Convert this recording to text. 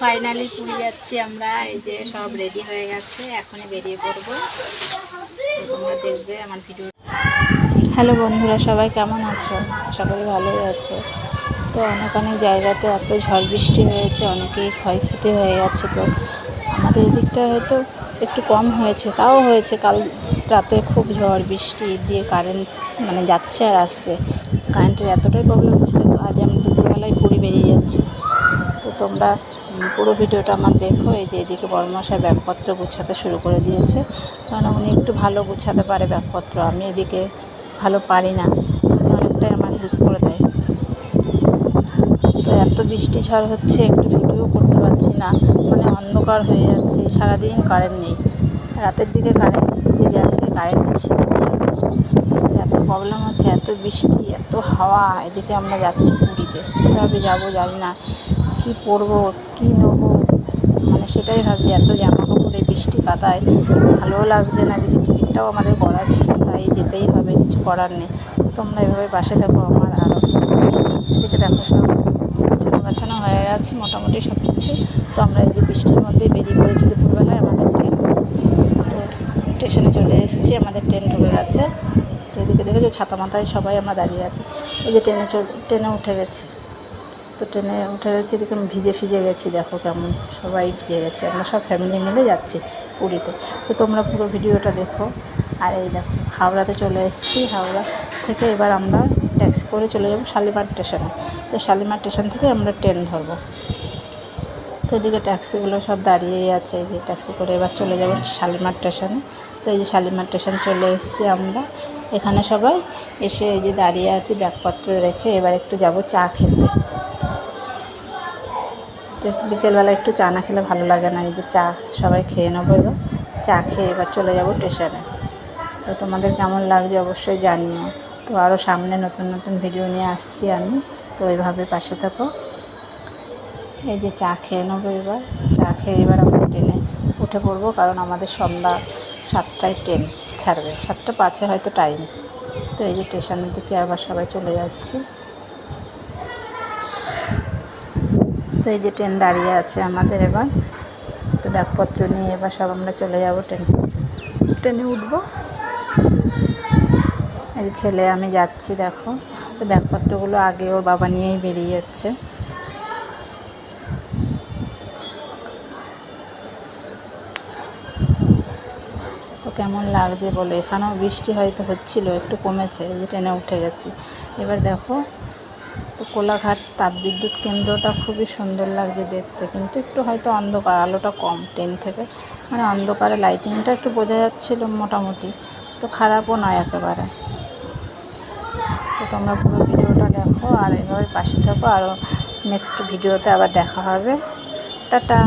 Finally Puri যাচ্ছি আমরা। এই যে সব রেডি হয়ে গেছে, এখনই বেরিয়ে পড়ব। তো তোমরা দেখবে আমার ভিডিও হ্যালো বন্ধুরা, সবাই কেমন আছো? করি ভালোই আছো। তো অনেক অনেক জায়গাতে এত ঝড় বৃষ্টি হয়েছে, অনেকেই ক্ষয়ক্ষতি হয়ে গেছে। তো আমাদের এদিকটা হয়তো একটু কম হয়েছে, তাও হয়েছে। কাল রাতে খুব ঝড় বৃষ্টি দিয়ে কারেন্ট মানে যাচ্ছে আর আসছে। কারেন্টের এতটাই প্রবলেম ছিল, তো আজ আমি দুপুরবেলায় পুরী বেরিয়ে যাচ্ছি। তো তোমরা পুরো ভিডিওটা আমার দেখো, এই যে এদিকে বড়মশাই ব্যাগপত্র গুছাতে শুরু করে দিয়েছে। কারণ উনি একটু ভালো গুছাতে পারে ব্যাগপত্র, আমি এদিকে ভালো পারি না অনেকটাই আমার হেল্প করে দেয়। তো এত বৃষ্টি ঝড় হচ্ছে, একটু ভিডিও করতে পারছি না মানে অন্ধকার হয়ে যাচ্ছে, সারাদিন কারেন্ট নেই। রাতের দিকে কারেন্ট যে গেছে কারেন্ট ছিল। এত প্রবলেম হচ্ছে, এত বৃষ্টি, এত হাওয়া, এদিকে আমরা যাচ্ছি পুরীতে। কীভাবে যাব জানি না। কী পরবো, কী নেব? মানে সেটাই ভাবছি, এত জামা কাপড় বৃষ্টি কাদায় ভালোও লাগছে না, এদিকে টিকিটটাও আমাদের করা ছিল, তাই যেতেই হবে, কিছু করার নেই। তোমরা এভাবে পাশে থাকো, আমার আরও এদিকে দেখো সব গোছানো গাছানো হয়ে গেছে, মোটামুটি সব কিছু। তো আমরা এই যে বৃষ্টির মধ্যেই বেরিয়ে পড়েছি দুপুরবেলায়, আমাদের ট্রেন তো স্টেশনে চলে এসেছি, আমাদের ট্রেন ঢুকে গেছে। তো এদিকে দেখেছ ছাতা মাথায় সবাই আমরা দাঁড়িয়ে আছি। এই যে ট্রেনে চল ট্রেনে উঠে গেছি। তো ট্রেনে উঠে গেছি, দেখুন ভিজে ফিজে গেছি, দেখো কেমন সবাই ভিজে গেছে, আমরা সব ফ্যামিলি মিলে যাচ্ছি পুরীতে। তো তোমরা পুরো ভিডিওটা দেখো। আর এই দেখো, হাওড়াতে চলে এসেছি, হাওড়া থেকে এবার আমরা ট্যাক্সি করে চলে যাব শালিমার স্টেশনে তো শালিমার স্টেশন থেকে আমরা ট্রেন ধরবো। তো এদিকে ট্যাক্সিগুলো সব দাঁড়িয়েই আছে, এই যে ট্যাক্সি করে এবার চলে যাব শালিমার স্টেশনে তো এই যে শালিমার স্টেশন চলে এসেছি আমরা। এখানে সবাই এসে এই যে দাঁড়িয়ে আছি, ব্যাগপত্র রেখে এবার একটু যাব চা খেতে। তো বিকেলবেলা একটু চা না খেলে ভালো লাগে না। এই যে চা সবাই খেয়ে নেব এবার। চা খেয়ে এবার চলে যাব স্টেশনে। তো তোমাদের কেমন লাগছে অবশ্যই জানিও। তো আরও সামনে নতুন নতুন ভিডিও নিয়ে আসছি আমি। তো এইভাবে পাশে থাকো। এই যে চা খেয়ে নেব এবার। চা খেয়ে এবার আমরা ট্রেনে উঠে পড়ব, কারণ আমাদের সন্ধ্যা সাতটায় ট্রেন ছাড়বে। সাতটা পাঁচে হয়তো টাইম তো এই যে স্টেশনের দিকে আবার সবাই চলে যাচ্ছি। তো এই যে ট্রেন দাঁড়িয়ে আছে আমাদের এবার। তো ব্যাগপত্র নিয়ে এবার সব আমরা চলে যাব ট্রেন। ট্রেনে উঠবো। এই ছেলে, আমি যাচ্ছি, দেখো। তো ব্যাগপত্রগুলো আগে ওর বাবা নিয়েই বেরিয়ে যাচ্ছে। তো কেমন লাগছে বলো? এখানেও বৃষ্টি হয়তো হচ্ছিল, একটু কমেছে, এই যে ট্রেনে উঠে গেছি। এবার দেখো কোলাঘাট তাপবিদ্যুৎ কেন্দ্রটা খুবই সুন্দর লাগছে দেখতে। কিন্তু একটু হয়তো অন্ধকার, আলোটা কম ট্রেন থেকে। মানে অন্ধকারে লাইটিংটা একটু বোঝা যাচ্ছিল মোটামুটি। তো খারাপও নয় একেবারে। তো তোমরা পুরো ভিডিওটা দেখো আর এভাবে পাশে থাকো। আরও নেক্সট ভিডিওতে আবার দেখা হবে। টাটা!